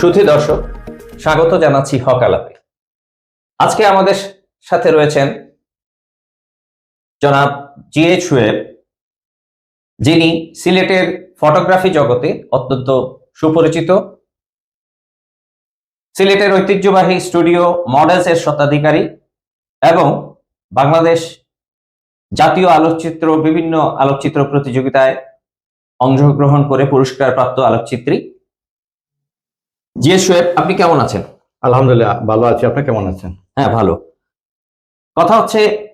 সুধী দর্শক, স্বাগত জানাচ্ছি হকালাপে আজকে আমাদের সাথে রয়েছেন জনাব জিএইচ ওয়েব, যিনি সিলেটের ফটোগ্রাফি জগতে অত্যন্ত সুপরিচিত। সিলেটের ঐতিহ্যবাহী স্টুডিও মডেলস এর স্বত্বাধিকারী এবং বাংলাদেশ জাতীয় আলোকচিত্র, বিভিন্ন আলোকচিত্র প্রতিযোগিতায় অংশগ্রহণ করে পুরস্কার প্রাপ্ত আলোকচিত্রী। জিএস সোয়েব আপনি কেমন আছেন? আলহামদুলিল্লাহ ভালো আছি। আপনি কেমন আছেন? হ্যাঁ ভালো। কথা হচ্ছে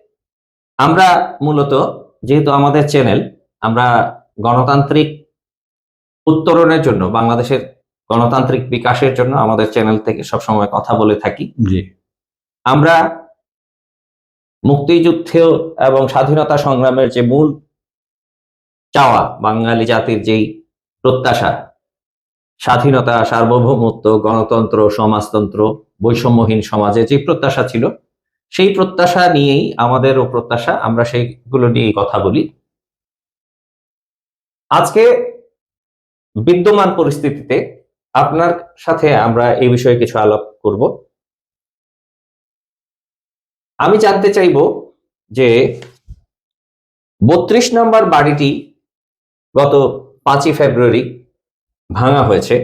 আমরা মূলত যেহেতু আমাদের চ্যানেল আমরা গণতান্ত্রিক উত্তরণের জন্য বাংলাদেশের গণতান্ত্রিক বিকাশের জন্য আমাদের চ্যানেল থেকে সবসময় কথা বলে থাকি। জি। আমরা মুক্তিযুদ্ধ এবং স্বাধীনতা সংগ্রামের যে মূল চাওয়া বাঙালি জাতির যেই প্রত্যাশা স্বাধীনতা, সার্বভৌমত্ব, গণতন্ত্র, সমাজতন্ত্র, বৈষম্যহীন সমাজে যে প্রত্যাশা ছিল, সেই প্রত্যাশা নিয়েই আমাদেরও প্রত্যাশা, আমরা সেইগুলো নিয়েই কথা বলি। আজকে বিদ্যমান পরিস্থিতিতে আপনার সাথে আমরা এই বিষয়ে কিছু আলাপ করব। আমি জানতে চাইব যে বত্রিশ নম্বর বাড়িটি গত পাঁচই ফেব্রুয়ারি ভাঙা হয়েছে।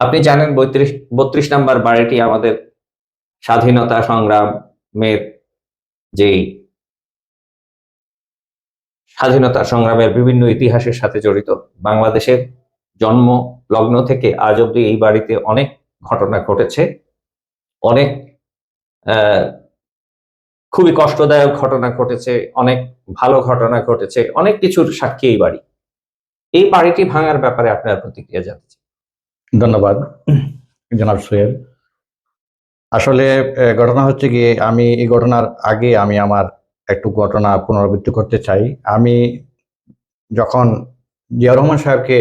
আপনি জানেন বত্রিশ বত্রিশ নম্বর বাড়িটি আমাদের স্বাধীনতা সংগ্রামের যেই স্বাধীনতা সংগ্রামের বিভিন্ন ইতিহাসের সাথে জড়িত, বাংলাদেশের জন্ম লগ্ন থেকে আজ অব্দি এই বাড়িতে অনেক ঘটনা ঘটেছে। অনেক খুবই কষ্টদায়ক ঘটনা ঘটেছে, অনেক ভালো ঘটনা ঘটেছে, অনেক কিছুর সাক্ষী এই বাড়ি। এই বাড়িটি ভাঙার ব্যাপারে আপনার প্রতিক্রিয়া জানতে। ধন্যবাদ, জনাব সোহেল। আসলে ঘটনা হচ্ছে গিয়ে আমি, এই ঘটনার আগে আমি আমার একটু ঘটনা পুনরাবৃত্তি করতে চাই। আমি যখন জিয়া রহমান সাহেবকে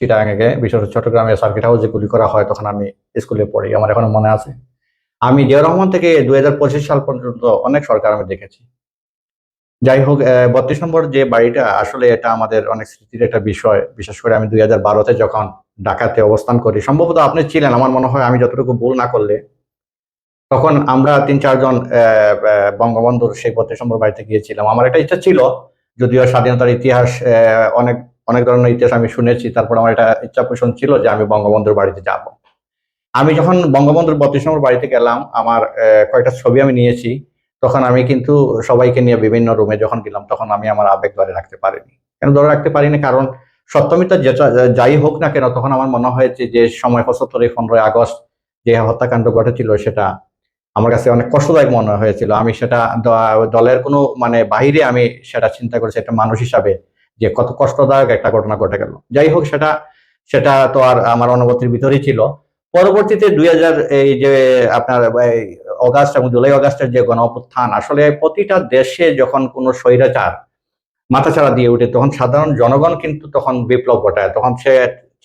চিটাগাঙ্গে বিশেষ চট্টগ্রামে সার্কিট হাউসে গুলি করা হয়, তখন আমি স্কুলে পড়ি, আমার এখনও মনে আছে। আমি জিয়া রহমান থেকে দু হাজার পঁচিশ সাল পর্যন্ত অনেক সরকার আমি দেখেছি। যাই হোক বত্রিশ নম্বর যে বাড়িটা, আসলে এটা আমাদের অনেক স্মৃতির একটা বিষয়। বিশেষ করে আমি দুই হাজার বারোতে যখন ঢাকাতে অবস্থান করি, সম্ভবত আপনি ছিলেন, আমার মনে হয় আমি যতটুকু ভুল না করলে। তখন আমরা তিন চারজন বঙ্গবন্ধুর সেই বত্রিশ নম্বর বাড়িতে গিয়েছিলাম। আমার একটা ইচ্ছা ছিল, যদিও স্বাধীনতার ইতিহাস অনেক অনেক ধরনের ইতিহাস আমি শুনেছি, তারপর আমার এটা ইচ্ছা পোষণ ছিল যে আমি বঙ্গবন্ধুর বাড়িতে যাব। আমি যখন বঙ্গবন্ধুর বত্রিশ নম্বর বাড়িতে গেলাম, আমার কয়েকটা ছবি আমি নিয়েছি। তখন আমি কিন্তু সবাইকে নিয়ে বিভিন্ন রুমে যখন গেলাম, তখন আমি আমার আবেগ ধরে রাখতে পারিনি। কেন ধরে রাখতে পারিনি? কারণ সপ্তমীটা যেটা যাই হোক না কেন, তখন আমার মনে হয়েছে যে সময় পঁচাত্তর পনেরোই আগস্ট যে হত্যাকাণ্ড ঘটেছিল, সেটা আমার কাছে অনেক কষ্টদায়ক মনে হয়েছিল। আমি সেটা দলের কোনো মানে বাহিরে আমি সেটা চিন্তা করেছি, একটা মানুষ হিসাবে যে কত কষ্টদায়ক একটা ঘটনা ঘটে গেল। যাই হোক, সেটা সেটা তো আর আমার অনুভূতির ভিতরেই ছিল। পরবর্তীতে দুই হাজার এই যে আপনার অগাস্ট এবং জুলাই অগাস্টের যে গণ অভ্যুত্থান আসলে প্রতিটা দেশে যখন কোনো স্বৈরাচার মাথাচাড়া দিয়ে উঠে, তখন সাধারণ জনগণ কিন্তু তখন বিপ্লব ঘটায়। তখন সে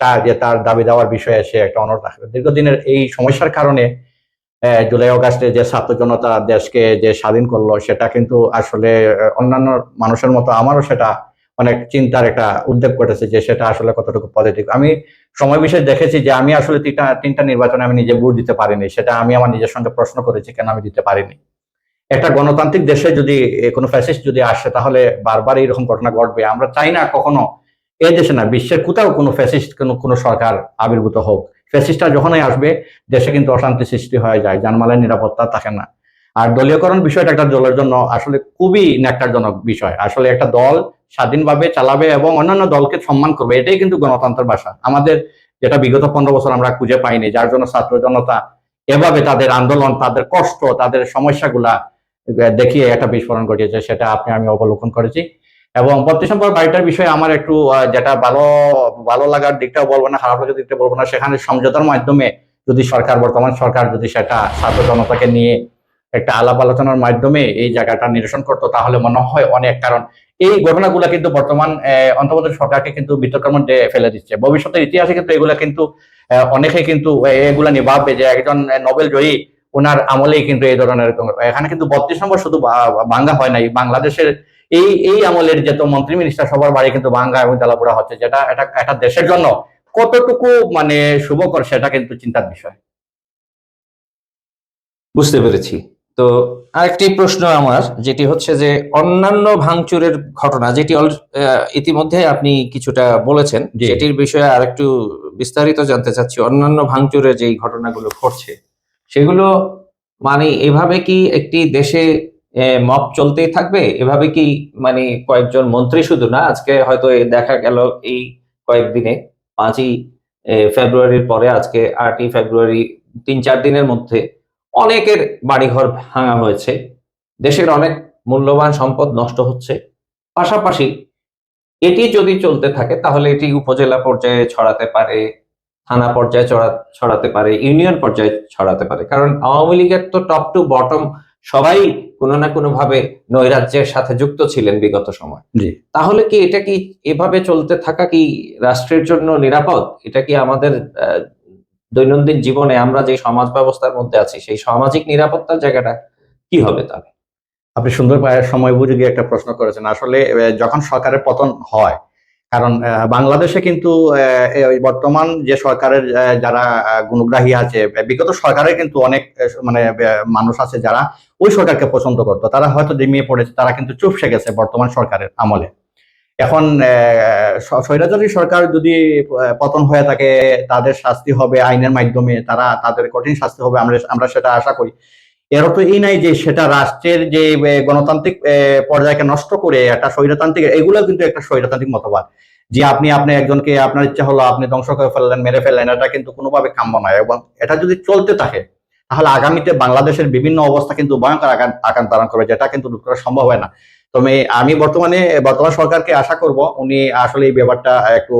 চায় যে তার দাবি দেওয়ার বিষয়ে সে একটা অনর দীর্ঘদিনের এই সমস্যার কারণে জুলাই অগাস্টে যে ছাত্র জনতা দেশকে যে স্বাধীন করল, সেটা কিন্তু আসলে অন্যান্য মানুষের মতো আমারও সেটা অনেক চিন্তার একটা উদ্বেগ ঘটেছে যে সেটা আসলে কতটুকু পজিটিভ আমি সময় বিশেষ দেখেছি যে আমি আসলে তিনটা তিনটা নির্বাচনে আমি নিজে ভোট দিতে পারিনি। সেটা আমি আমার নিজের সঙ্গে প্রশ্ন করেছি, কেন আমি দিতে পারিনি? একটা গণতান্ত্রিক দেশে যদি কোনো ফ্যাসিস্ট যদি আসে, তাহলে বারবার এইরকম ঘটনা ঘটবে। আমরা চাই না কখনো এই দেশে না, বিশ্বের কোথাও কোনো ফ্যাসিস্ট কোনো কোনো সরকার আবির্ভূত হোক। ফ্যাসিস্টটা যখনই আসবে, দেশে কিন্তু অশান্তি সৃষ্টি হয়ে যায় জানমালের নিরাপত্তা থাকে না। আর দলীয়করণ বিষয়টা একটা দলের জন্য আসলে খুবই ন্যাক্কারজনক বিষয়। আসলে একটা দল স্বাধীনভাবে চালাবে এবং অন্যান্য দলকে সম্মান করবে, এটাই কিন্তু গণতন্ত্রের ভাষা। আমাদের যেটা বিগত পনেরো বছর আমরা খুঁজে পাইনি, যার জন্য ছাত্র জনতা এভাবে তাদের আন্দোলন, তাদের কষ্ট, তাদের সমস্যাগুলা দেখিয়ে একটা বিস্ফোরণ ঘটিয়েছে, সেটা আপনি, আমি অবলোকন করেছি। এবং বত্রিশ নম্বর বাড়িটার বিষয়ে আমার একটু যেটা ভালো ভালো লাগার দিকটাও বলব না, খারাপ লাগার দিকটা বলব না, সেখানে সমঝোতার মাধ্যমে যদি সরকার, বর্তমান সরকার যদি সেটা ছাত্র জনতাকে নিয়ে একটা আলাপ আলোচনার মাধ্যমে এই জায়গাটা নিরসন করতো তাহলে মনে হয় অনেক। কারণ এই ঘটনাগুলো কিন্তু বর্তমান অন্তর্বর্তী সরকারকে কিন্তু বিতর্কের মধ্যে ফেলে দিচ্ছে। ভবিষ্যতের ইতিহাসে কিন্তু এগুলা কিন্তু অনেকে কিন্তু এগুলা নিয়ে ভাববে যে একজন নোবেল জয়ী ওনার আমলেই কিন্তু এই ধরনের এখানে কিন্তু বত্রিশ নম্বর শুধু বাঙ্গা হয় নাই, বাংলাদেশের এই এই আমলের যে তো মন্ত্রী মিনিস্টার সবার বাড়ি কিন্তু বাঙ্গা এবং তেলাপুরা হচ্ছে, যেটা এটা একটা দেশের জন্য কতটুকু মানে শুভকর সেটা কিন্তু চিন্তার বিষয়। বুঝতে পেরেছি। তো আরেকটি প্রশ্ন আমার যেটি হচ্ছে যে অন্যান্য ভাঙচুরের ঘটনা যেটি ইতিমধ্যে আপনি কিছুটা বলেছেন জি। এটির বিষয়ে আরেকটু বিস্তারিত জানতে চাচ্ছি। অন্যান্য ভাঙচুরের যেই ঘটনাগুলো ঘটছে সেগুলো মানে এভাবে কি একটি দেশে মপ চলতেই থাকবে? এভাবে কি মানে কয়েকজন মন্ত্রী শুধু না? আজকে হয়তো দেখা গেল এই কয়েকদিনে পাঁচই ফেব্রুয়ারির পরে আজকে আটই ফেব্রুয়ারি তিন চার দিনের মধ্যে অনেকের বাড়িঘর ভাঙা হয়েছে। দেশের অনেক মূল্যবান সম্পদ নষ্ট হচ্ছে। পাশাপাশি এটি যদি চলতে থাকে তাহলে এটি উপজেলা পর্যায়ে ছড়াতে পারে থানা পর্যায়ে ছড়াতে পারে ইউনিয়ন পর্যায়ে ছড়াতে পারে। কারণ আওয়ামী লীগের তো টপ টু বটম সবাই কোনো না কোনো ভাবে নৈরাজ্যের সাথে যুক্ত ছিলেন বিগত সময়। তাহলে কি এটা কি এভাবে চলতে থাকা কি রাষ্ট্রের জন্য নিরাপদ? এটা কি আমাদের দৈনন্দিন জীবনে আমরা যে সমাজ ব্যবস্থার মধ্যে আছি, সেই সামাজিক নিরাপত্তার জায়গাটা কি হবে তাহলে? আপনি সুন্দর সময় বুঝে একটা প্রশ্ন করেছেন। আসলে যখন সরকারের পতন হয়, কারণ বাংলাদেশে কিন্তু বর্তমান যে সরকারের যারা গুণগ্রাহী আছে বিগত সরকারের কিন্তু অনেক মানে মানুষ আছে যারা ওই সরকারকে পছন্দ করতো। তারা হয়তো জিমিয়ে পড়েছে, তারা কিন্তু চুপসে গেছে বর্তমান সরকারের আমলে। এখন স্বৈরাচারী সরকার যদি পতন হয়ে থাকে, তাদের শাস্তি হবে আইনের মাধ্যমে, তারা, তাদের কঠিন শাস্তি হবে, আমরা আমরা সেটা আশা করি। এর অর্থ এই নাই যে সেটা রাষ্ট্রের যে গণতান্ত্রিক পর্যায়কে নষ্ট করে একটা স্বৈরতান্ত্রিক এগুলো কিন্তু একটা স্বৈরতান্ত্রিক মতবাদ। যে আপনি আপনি একজনকে, আপনার ইচ্ছা হলো আপনি ধ্বংস করে ফেললেন, মেরে ফেললেন, এটা কিন্তু কোনোভাবে কাম্য নয় এবং এটা যদি চলতে থাকে, তাহলে আগামীতে বাংলাদেশের বিভিন্ন অবস্থা কিন্তু ভয়ঙ্কর আকার ধারণ করবে, যেটা কিন্তু করা সম্ভব হয় না। তবে আমি বর্তমানে, বর্তমান সরকারকে আশা করব উনি আসলে এই ব্যাপারটা একটু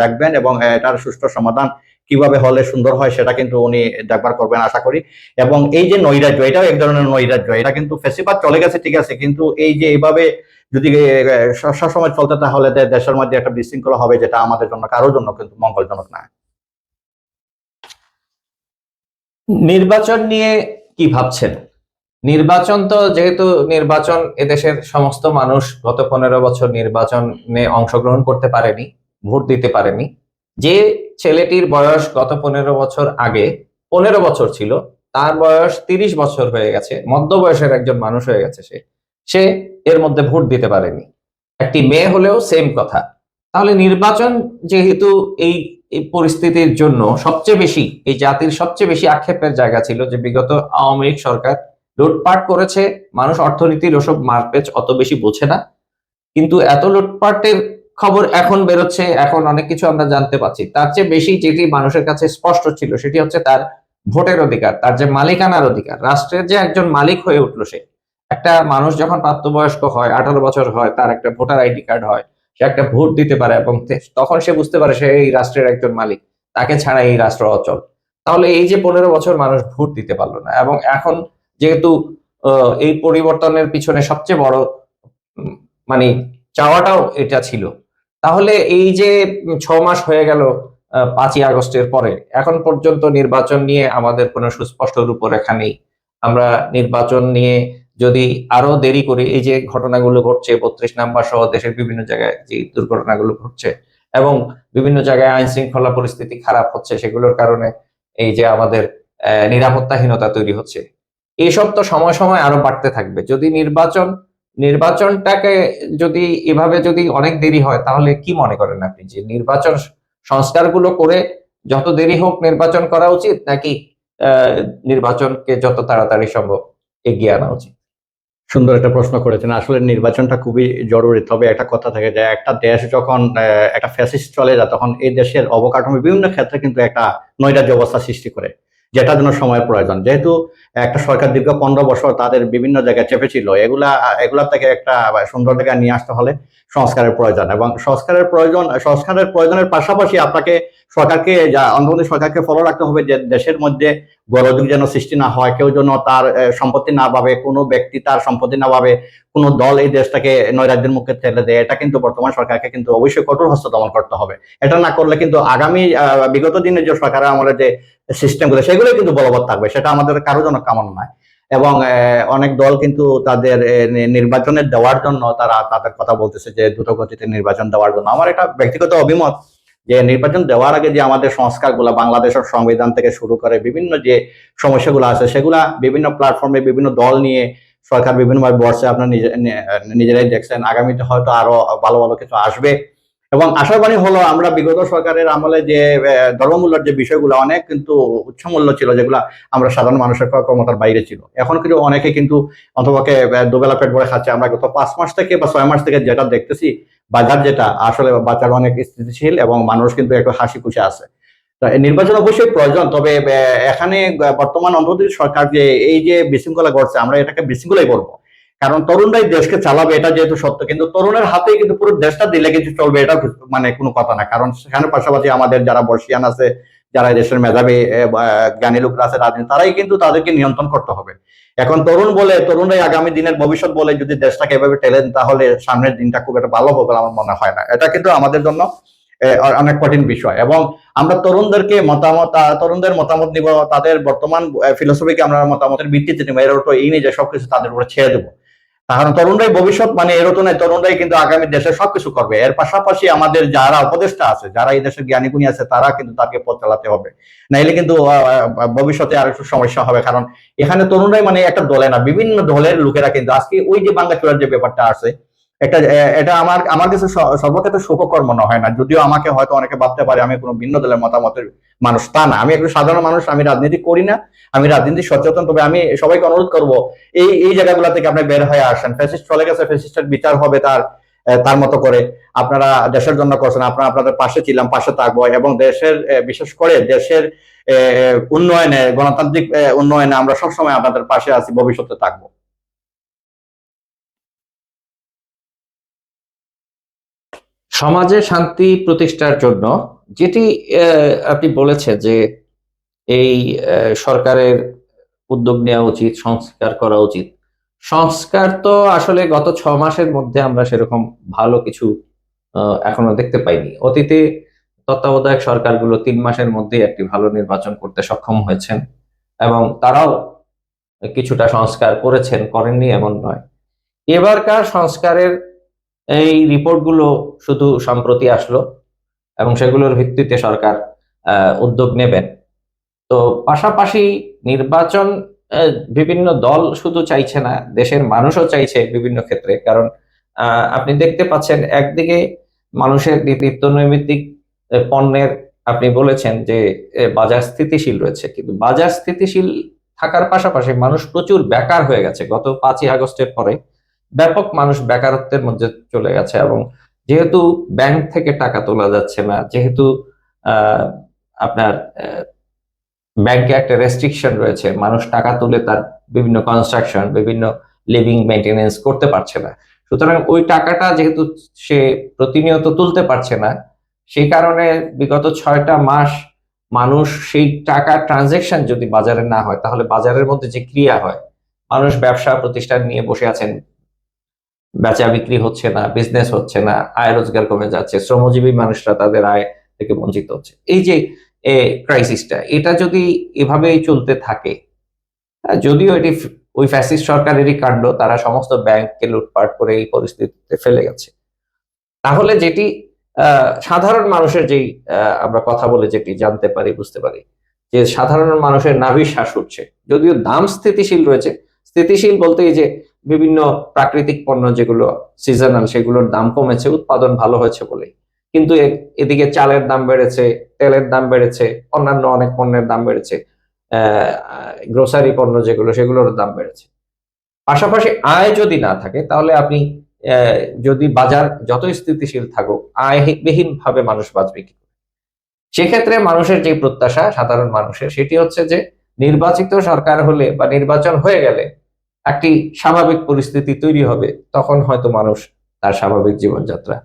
দেখবেন এবং এটার সুষ্ঠু সমাধান কীভাবে হলে সুন্দর হয় সেটা কিন্তু উনি দেখবার করবেন আশা করি। এবং এই যে নৈরাজ্য, এটাও এক ধরনের নৈরাজ্য, এটা কিন্তু ফেসিবাদ চলে গেছে, ঠিক আছে, কিন্তু এই যে এইভাবে যদি সবসময় চলতে তাহলে দেশের মধ্যে একটা বিশৃঙ্খলা হবে যেটা আমাদের জন্য, কারোর জন্য কিন্তু মঙ্গলজনক না। নির্বাচন নিয়ে কি ভাবছেন? নির্বাচন তো যেহেতু নির্বাচন এদেশের সমস্ত মানুষ গত পনেরো বছর নির্বাচনে অংশগ্রহণ করতে পারেনি, ভোট দিতে পারেনি। যে ছেলেটির বয়স গত পনেরো বছর আগে, পনেরো বছর ছিল, তার বয়স তিরিশ বছর হয়ে গেছে মধ্য বয়সের একজন মানুষ হয়ে গেছে সে সে এর মধ্যে ভোট দিতে পারেনি। একটি মেয়ে হলেও সেম কথা। তাহলে নির্বাচন যেহেতু এই পরিস্থিতির জন্য সবচেয়ে বেশি, এই জাতির সবচেয়ে বেশি আক্ষেপের জায়গা ছিল যে বিগত আওয়ামী লীগ সরকার লুটপাট করেছে, মানুষ অর্থনীতির ওসব মারপেচ অত বেশি বোঝে না। কিন্তু এত লুটপাটের খবর এখন বেরোচ্ছে, এখন অনেক কিছু আমরা জানতে পাচ্ছি তার চেয়ে বেশি যেটি মানুষের কাছে স্পষ্ট ছিল, সেটি হচ্ছে তার ভোটের অধিকার, তার যে মালিকানার অধিকার। রাষ্ট্রের যে একজন মালিক হয়ে উঠল সে, একটা মানুষ যখন প্রাপ্তবয়স্ক হয়, আঠারো বছর হয়, তার একটা ভোটার আইডি কার্ড হয়, সে একটা ভোট দিতে পারে এবং তখন সে বুঝতে পারে সে এই রাষ্ট্রের একজন মালিক, তাকে ছাড়া এই রাষ্ট্র অচল। তাহলে এই যে পনেরো বছর মানুষ ভোট দিতে পারল না এবং এখন যেহেতু এই পরিবর্তনের পিছনে সবচেয়ে বড় মানে চাওয়াটাও এটা ছিল। তাহলে এই যে ছ মাস হয়ে গেল পাঁচই আগস্টের পরে, এখন পর্যন্ত নির্বাচন নিয়ে আমাদের কোনো সুস্পষ্ট রূপরেখা নেই। আমরা নির্বাচন নিয়ে যদি আরও দেরি করি, এই যে ঘটনাগুলো ঘটছে, বত্রিশ নাম্বার সহ দেশের বিভিন্ন জায়গায় যে দুর্ঘটনাগুলো ঘটছে এবং বিভিন্ন জায়গায় আইন শৃঙ্খলা পরিস্থিতি খারাপ হচ্ছে, সেগুলোর কারণে এই যে আমাদের নিরাপত্তাহীনতা তৈরি হচ্ছে এইসব তো সময় সময় আরও বাড়তে থাকবে। যদি নির্বাচন, নির্বাচনটাকে যদি এভাবে যদি অনেক দেরি হয়, তাহলে কি মনে করেন আপনি যে নির্বাচন সংস্কারগুলো করে যত দেরি হোক নির্বাচন করা উচিত, নাকি নির্বাচনকে যত তাড়াতাড়ি সম্ভব এগিয়ে আনা উচিত? সুন্দর একটা প্রশ্ন করেছেন। আসলে নির্বাচনটা খুবই জরুরি। তবে একটা কথা থাকে যে, একটা দেশ যখন একটা ফ্যাসিস্ট চলে যায়, তখন এই দেশের অবকাঠামো বিভিন্ন ক্ষেত্রে কিন্তু একটা নৈরাজ্য অবস্থা সৃষ্টি করে। যেটার জন্য সময়ের প্রয়োজন। যেহেতু একটা সরকার দীর্ঘ পনেরো বছর তাদের বিভিন্ন জায়গায় চেপেছিল, এগুলা এগুলা থেকে একটা সুন্দর জায়গায় নিয়ে আসতে হলে সংস্কারের প্রয়োজন এবং সংস্কারের প্রয়োজন, সংস্কারের প্রয়োজনের পাশাপাশি আপনাকে সরকারকে যা অন্ধ্রপ্রদেশ সরকারকে ফলো রাখতে হবে যে দেশের মধ্যে গরযোগ যেন সৃষ্টি না হয়, কেউ যেন তার সম্পত্তি না পাবে কোনো ব্যক্তি তার সম্পত্তি না পাবে কোনো দল এই দেশটাকে নৈরাজ্যের মুখে ঠেলে দেয়, এটা কিন্তু বর্তমান সরকারকে কিন্তু অবশ্যই কঠোর হস্ত দমন করতে হবে। এটা না করলে কিন্তু আগামী বিগত দিনে যে সরকারের আমাদের যে সিস্টেমগুলো সেগুলো কিন্তু বলবৎ থাকবে, সেটা আমাদের কারোর জন্য কামনা নয়। এবং অনেক দল কিন্তু তাদের নির্বাচনের দেওয়ার জন্য তারা তাদের কথা বলতেছে যে দ্রুত গতিতে নির্বাচন দেওয়ার জন্য। আমার এটা ব্যক্তিগত অভিমত যে নির্বাচন দেওয়ার আগে যে আমাদের সংস্কারগুলো, বাংলাদেশের সংবিধান থেকে শুরু করে বিভিন্ন যে সমস্যাগুলো আছে, সেগুলা বিভিন্ন প্ল্যাটফর্মে বিভিন্ন দল নিয়ে সরকার বিভিন্নভাবে বসছে আপনার নিজে- নিজেরাই দেখছেন। আগামীতে হয়তো আরও ভালো ভালো কিছু আসবে। এবং আশাবাণী হলো, আমরা বিগত সরকারের আমলে যে ধর্মমূল্যের যে বিষয়গুলো, অনেক কিন্তু উচ্চ মূল্য ছিল, যেগুলো আমরা সাধারণ মানুষের ক্ষমতার বাইরে ছিল। এখন কিন্তু অনেকে কিন্তু অন্তপক্ষে দুবেলা পেট ভরে খাচ্ছে। আমরা গত পাঁচ মাস থেকে বা ছয় মাস থেকে যেটা দেখতেছি, বাজার যেটা, আসলে বাজার অনেক স্থিতিশীল এবং মানুষ কিন্তু একটু হাসি খুশি আছে নির্বাচন অবশ্যই প্রয়োজন, তবে এখানে বর্তমান অন্তর্বর্তী সরকার যে, এই যে বিশৃঙ্খলা ঘটছে আমরা এটাকে বিশৃঙ্খলাই বলব। কারণ তরুণরাই দেশকে চালাবে, এটা যেহেতু সত্য। কিন্তু তরুণের হাতে কিন্তু পুরো দেশটা দিলে কিছু চলবে, এটা মানে কোনো কথা না। কারণ সেখানে পাশাপাশি আমাদের যারা বর্ষিয়ান আছে, যারা দেশের মেধাবী জ্ঞানী লোকরা আছে রাজনীতি তারাই কিন্তু তাদেরকে নিয়ন্ত্রণ করতে হবে। এখন তরুণ বলে, তরুণরাই আগামী দিনের ভবিষ্যৎ বলে যদি দেশটাকে এভাবে টেলেন তাহলে সামনের দিনটা খুব একটা ভালো হবে আমার মনে হয় না। এটা কিন্তু আমাদের জন্য অনেক কঠিন বিষয়। এবং আমরা তরুণদেরকে মতামত তরুণদের মতামত নিব, তাদের বর্তমান ফিলোসফিকে আমরা মতামতের ভিত্তিতে নিব, এর অর্থ এই নেই যে সবকিছু তাদের উপরে ছেড়ে দেবো। কারণ তরুণরাই ভবিষ্যৎ মানে এর অর্থ নয় তরুণরাই কিন্তু আগামী দেশে সবকিছু করবে। এর পাশাপাশি আমাদের যারা উপদেষ্টা আছে, যারা এই দেশের জ্ঞানী গুণী আছে, তারা কিন্তু তাকে পথ চালাতে হবে। নাইলে কিন্তু ভবিষ্যতে আর একটু সমস্যা হবে, কারণ এখানে তরুণরাই মানে একটা দলে না, বিভিন্ন দলের লোকেরা কিন্তু, আজকে ওই যে বাংলা চোরার যে ব্যাপারটা আছে একটা এটা আমার আমার কাছে সর্বক্ষেত্রে সুখকর মনে হয় না। যদিও আমাকে হয়তো অনেকে ভাবতে পারে আমি কোনো ভিন্ন দলের মতামতের মানুষ। তা না, আমি একটু সাধারণ মানুষ, আমি রাজনীতি করি না, আমি রাজনীতি সচেতন, তবে আমি সবাইকে অনুরোধ করব, এই এই জায়গাগুলো থেকে আপনি বের হয়ে আসেন। ফ্যাসিস্ট চলে গেছে, ফ্যাসিস্টের বিচার হবে তার তার মতো করে। আপনারা দেশের জন্য করছেন, আপনারা আপনাদের পাশে ছিলাম, পাশে থাকব, এবং দেশের বিশেষ করে দেশের উন্নয়নে, গণতান্ত্রিক উন্নয়নে আমরা সবসময় আপনাদের পাশে আছি, ভবিষ্যতে থাকব। সমাজে শান্তি প্রতিষ্ঠার জন্য যেটি আপনি বলেছেন যে এই সরকারের উদ্যোগ নেওয়া উচিত, সংস্কার করা উচিত। সংস্কার তো আসলে গত ছ মাসের মধ্যে আমরা সেরকম ভালো কিছু এখনও দেখতে পাইনি। অতীতে তত্ত্বাবধায়ক সরকারগুলো তিন মাসের মধ্যে একটি ভালো নির্বাচন করতে সক্ষম হয়েছেন এবং তারাও কিছুটা সংস্কার করেছেন, করেননি এমন নয়। এবারকার সংস্কারের এই রিপোর্টগুলো শুধু সম্প্রতি আসলো এবং সেগুলোর ভিত্তিতে সরকার উদ্যোগ নেবেন। তো পাশাপাশি নির্বাচন বিভিন্ন দল শুধু চাইছে না, দেশের মানুষও চাইছে বিভিন্ন ক্ষেত্রে। কারণ আপনি দেখতে পাচ্ছেন একদিকে মানুষের নিত্য নৈমিত্তিক পণ্যের, আপনি বলেছেন যে বাজার স্থিতিশীল রয়েছে। কিন্তু বাজার স্থিতিশীল থাকার পাশাপাশি মানুষ প্রচুর বেকার হয়ে গেছে। গত পাঁচই আগস্টের পরে ব্যাপক মানুষ বেকারত্বের মধ্যে চলে গেছে এবং যেহেতু ব্যাংক থেকে টাকা তোলা যাচ্ছে না, যেহেতু আপনার ব্যাংকে একটা রেস্ট্রিকশন রয়েছে, মানুষ টাকা তুলে তার বিভিন্ন কনস্ট্রাকশন বিভিন্ন লিভিং মেনটেনেন্স করতে পারছে না। সুতরাং ওই টাকাটা যেহেতু সে প্রতিনিয়ত তুলতে পারছে না, সেই কারণে বিগত ছয়টা মাস মানুষ সেই টাকা ট্রানজেকশন যদি বাজারে না হয়, তাহলে বাজারের মধ্যে যে ক্রিয়া হয়, মানুষ ব্যবসা প্রতিষ্ঠান নিয়ে বসে আছেন বেচা বিক্রি হচ্ছে না বিজনেস হচ্ছে না, আয় রোজগার কমে যাচ্ছে, শ্রমজীবী মানুষরা তাদের আয় থেকে বঞ্চিত হচ্ছে। এই যে ক্রাইসিসটা এটা যদি এভাবেই চলতে থাকে যদিও এটি ওই ফ্যাসিস্ট সরকারেরই কাণ্ড, তারা সমস্ত ব্যাংককে লুটপাট করে এই পরিস্থিতিতে ফেলে গেছে। তাহলে যেটি সাধারণ মানুষের যেই আমরা কথা বলে যেটি জানতে পারি, বুঝতে পারি, যে সাধারণ মানুষের নাভির শ্বাস উঠছে। যদিও দাম স্থিতিশীল রয়েছে, স্থিতিশীল বলতে এই যে বিভিন্ন প্রাকৃতিক পণ্য যেগুলো সিজনাল সেগুলোর দাম কমেছে, উৎপাদন ভালো হয়েছে বলে কিন্তু এদিকে চালের দাম বেড়েছে, তেলের দাম বেড়েছে, অন্যান্য অনেক পণ্যের দাম বেড়েছে গ্রোসারি পণ্য যেগুলো সেগুলোর দাম বেড়েছে। পাশাপাশি আয় যদি না থাকে, তাহলে আপনি যদি বাজার যত স্থিতিশীল থাকুক আয়বিহীন ভাবে মানুষ বাঁচবে কি সেক্ষেত্রে মানুষের যে প্রত্যাশা, সাধারণ মানুষের, সেটি হচ্ছে যে নির্বাচিত সরকার হলে বা নির্বাচন হয়ে গেলে একটি স্বাভাবিক পরিস্থিতি তৈরি হবে, তখন হয়তো মানুষ তার স্বাভাবিক জীবনযাত্রা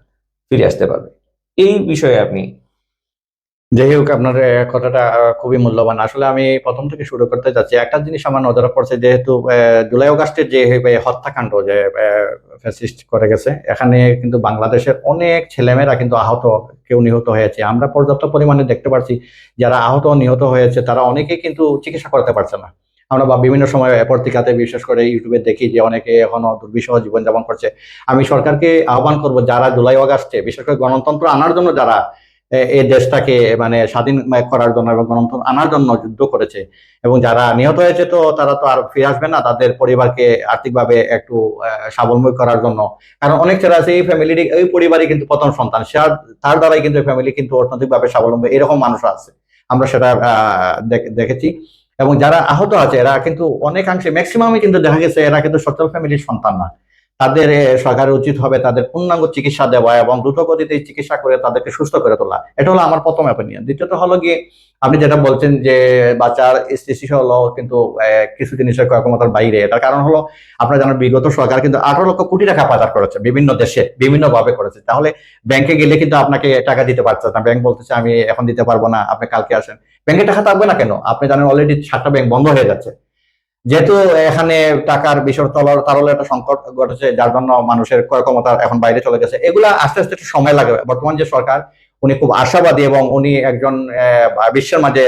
ফিরে আসতে পারবে। এই বিষয়ে আপনি যাই হোক, আপনার কথাটা খুবই মূল্যবান। আসলে আমি প্রথম থেকে শুরু করতে চাচ্ছি, একটা জিনিস আমার নজরে পড়ছে যেহেতু জুলাই অগাস্টের যে হত্যাকাণ্ড যে ফ্যাসিস্ট করে গেছে, এখানে কিন্তু বাংলাদেশের অনেক ছেলেমেয়েরা কিন্তু আহত, কেউ নিহত হয়েছে। আমরা পর্যাপ্ত পরিমাণে দেখতে পাচ্ছি যারা আহত নিহত হয়েছে, তারা অনেকেই কিন্তু চিকিৎসা করতে পারছে না। আমরা বা বিভিন্ন সময় পত্রিকাতে বিশেষ করে ইউটিউবে দেখি যে অনেকে এখনও দুর্বিষহ জীবনযাপন করছে। আমি সরকারকে আহ্বান করব, যারা জুলাই অগাস্টে বিশেষ করে গণতন্ত্র আনার জন্য যারা এই দেশটাকে মানে স্বাধীন করার জন্য এবং গণতন্ত্র আনার জন্য যুদ্ধ করেছে এবং যারা নিহত হয়েছে তো তারা তো আর ফিরে আসবে না, তাদের পরিবারকে আর্থিকভাবে একটু স্বাবলম্বী করার জন্য। কারণ অনেক ছেলে আছে, এই ফ্যামিলির এই পরিবারই কিন্তু প্রথম সন্তান, সে তার দ্বারাই কিন্তু ফ্যামিলি কিন্তু অর্থনৈতিকভাবে স্বাবলম্বী, এরকম মানুষ আছে। আমরা সেটা দেখেছি। এবং যারা আহত আছে, এরা কিন্তু অনেকাংশে ম্যাক্সিমামই কিন্তু দেখা গেছে, এরা কিন্তু সচল ফ্যামিলির সন্তান না। তাদের সরকারের উচিত হবে তাদের পূর্ণাঙ্গ চিকিৎসা দেওয়া এবং দ্রুত গতিতে চিকিৎসা করে তাদেরকে সুস্থ করে তোলা। এটা হলো আমার প্রথম অপিনিয়ন দ্বিতীয়ত হলো গিয়ে আপনি যেটা বলছেন যে বাচ্চার শিশু হলো কিন্তু কিছু জিনিসের ক্ষমতার বাইরে। এটার কারণ হলো আপনারা জানেন বিগত সরকার কিন্তু আঠারো লক্ষ কোটি টাকা পাচার করেছে বিভিন্ন দেশে বিভিন্ন ভাবে করেছে। তাহলে ব্যাংকে গেলে কিন্তু আপনাকে টাকা দিতে পারছে না। ব্যাংক বলতেছে, আমি এখন দিতে পারব না, আপনি কালকে আসেন। ব্যাংকে টাকা থাকবে না কেন? আপনি জানেন অলরেডি সাতটা ব্যাংক বন্ধ হয়ে যাচ্ছে। যেহেতু এখানে টাকার বিষয় তলার তারলে একটা সংকট ঘটেছে, যার জন্য মানুষের ক্রয় ক্ষমতা এখন বাইরে চলে গেছে। এগুলা আস্তে আস্তে একটু সময় লাগবে। বর্তমান যে সরকার, উনি খুব আশাবাদী এবং উনি একজন বিশ্বের মাঝে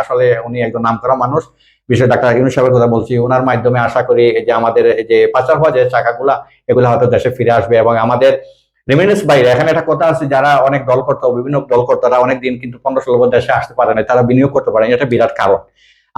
আসলে উনি একজন নামকরা মানুষ। বিশ্ব ডাক্তার ইউনুস সাহেবের কথা বলছি ওনার মাধ্যমে আশা করি যে আমাদের যে পাচার হওয়া যে টাকাগুলা এগুলো হয়তো দেশে ফিরে আসবে এবং আমাদের রেমিনেন্স বাইরে। এখানে একটা কথা আছে, যারা অনেক দল করতো বিভিন্ন দল করতো তারা অনেক দিন কিন্তু পনেরো ষোলো দেশে আসতে পারে না তারা বিনিয়োগ করতে পারে এটা বিরাট কারণ।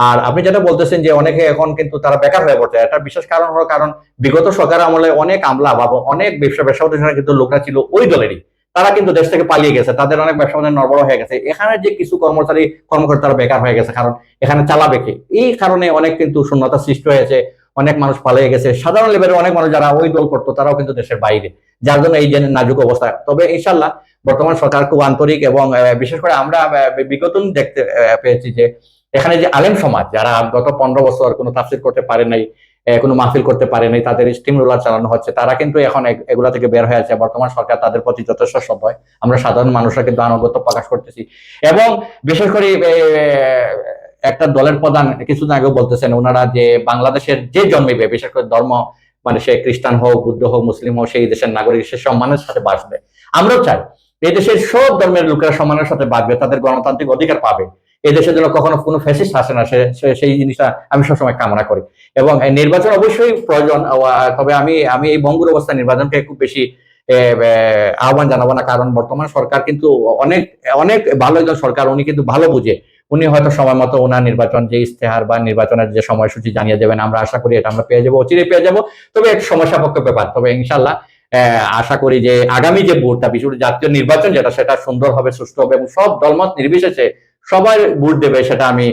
আর আপনি যেটা বলতেছেন যে অনেকে এখন কিন্তু তারা বেকার হয়ে পড়ছে, এটা বিশেষ কারণ হলো কারণ বিগত সরকার আমলে অনেক আমলা বা অনেক ব্যবসা ব্যবসা কিন্তু লোকরা ছিল ওই দলেরই। তারা কিন্তু দেশ থেকে পালিয়ে গেছে, তাদের অনেক ব্যবসা বাণিজ্য নড়বড় হয়ে গেছে। এখানে যে কিছু কর্মচারী কর্মকর্তারা বেকার হয়ে গেছে কারণ এখানে চালাবে কে? এই কারণে অনেক কিন্তু শূন্যতা সৃষ্টি হয়েছে, অনেক মানুষ পালিয়ে গেছে। সাধারণ লেভেলের অনেক মানুষ যারা ওই দল করতো, তারাও কিন্তু দেশের বাইরে, যার জন্য এই যে নাজুক অবস্থা। তবে ইনশাল্লাহ বর্তমান সরকার খুব আন্তরিক এবং বিশেষ করে আমরা বিগত দেখতে পেয়েছি যে এখানে যে আলেম সমাজ, যারা গত পনেরো বছর কোনো তাফসির করতে পারে নাই কোনো মাহফিল করতে পারে নাই, তাদের স্টিম রোলার চালানো হচ্ছে, তারা কিন্তু এখন এগুলা থেকে বের হয়ে আছে। বর্তমান সরকার তাদের প্রতি যথেষ্ট সভ্য আমরা সাধারণ মানুষরা কিন্তু আনুগত্য প্রকাশ করতেছি। এবং বিশেষ করে একটা দলের প্রধান কিছুদিন আগে বলতেছেন, ওনারা যে বাংলাদেশের যে জন্মিবে বিশেষ করে ধর্ম মানে সে খ্রিস্টান হোক, বুদ্ধ হোক, মুসলিম হোক, সেই দেশের নাগরিক, সে সম্মানের সাথে বাঁচবে। আমরাও চাই এই দেশের সব ধর্মের লোকেরা সম্মানের সাথে বাঁচবে, তাদের গণতান্ত্রিক অধিকার পাবে। এই দেশের জন্য কখনো কোনো ফ্যাসিস্ট আসে না সেই জিনিসটা আমি সবসময় কামনা করি। এবং নির্বাচন অবশ্যই প্রয়োজন তবে আমি আমি এই বঙ্গুর অবস্থা নির্বাচনকে খুব বেশি আহ্বান জানাব না, কারণ বর্তমান সরকার কিন্তু অনেক অনেক ভালো একজন সরকার, উনি কিন্তু ভালো বুঝে। উনি হয়তো সময় মতো ওনার নির্বাচন যে ইস্তেহার বা নির্বাচনের যে সময়সূচি জানিয়ে দেবেন, আমরা আশা করি এটা আমরা পেয়ে যাব অচিরে পেয়ে যাব। তবে এক সমস্যা পক্ষ ব্যাপার, তবে ইনশাল্লাহ আশা করি যে আগামী যে ভোটটা বিশেষ করে জাতীয় নির্বাচন যেটা, সেটা সুন্দর হবে সুস্থ হবে এবং সব দলমত নির্বিশেষে সবাই ভোট দেবে সেটা আমি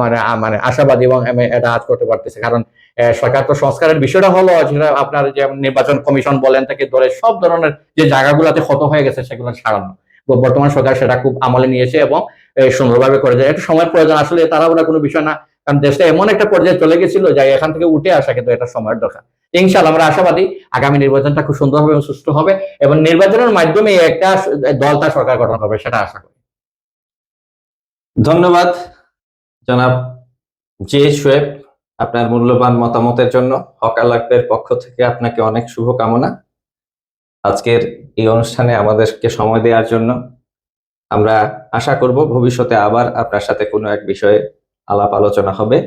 মানে মানে আশাবাদী এবং আমি এটা আজ করতে পারতেছি। কারণ সরকার তো সংস্কারের বিষয়টা হলো, যেটা আপনার যে নির্বাচন কমিশন বলেন থেকে ধরে সব ধরনের যে জায়গাগুলোতে ক্ষত হয়ে গেছে সেগুলো সারানো। বর্তমান সরকার সেটা খুব আমলে নিয়েছে এবং সুন্দরভাবে করে যায় একটু সময়ের প্রয়োজন আসলে তাড়াহুড়া কোনো বিষয় না, কারণ দেশটা এমন একটা পর্যায়ে চলে গেছিল যে এখান থেকে উঠে আসা কিন্তু এটা সময়ের দরকার। ইনশাল্লাহ আমরা আশাবাদী আগামী নির্বাচনটা খুব সুন্দর হবে এবং সুস্থ হবে এবং নির্বাচনের মাধ্যমে একটা দল তার সরকার গঠন হবে সেটা আশা করি। ধন্যবাদ, জনাব জে শোয়েব আপনার মূল্যবান মতামতের জন্য। হকালাকদের পক্ষ থেকে আপনাকে অনেক শুভকামনা। আজকের এই অনুষ্ঠানে আমাদেরকে সময় দেওয়ার জন্য আমরা আশা করব ভবিষ্যতে আবার আপনার সাথে কোনো এক বিষয়ে আলাপ আলোচনা হবে।